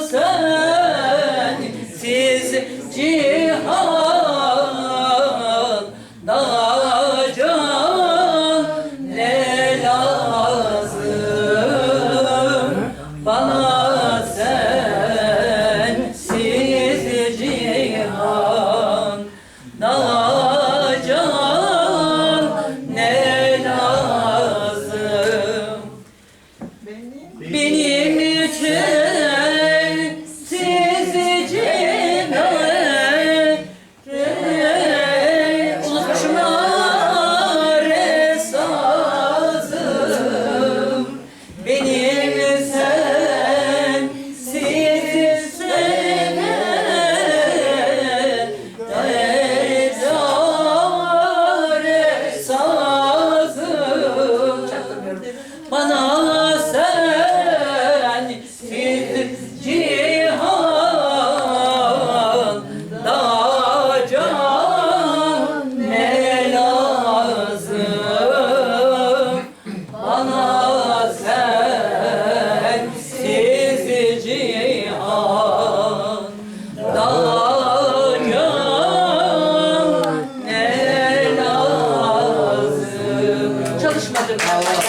sensiz cihan can ne lazım? Bana sensiz cihan can ne lazım? Benim için Teşekkürler. Allah.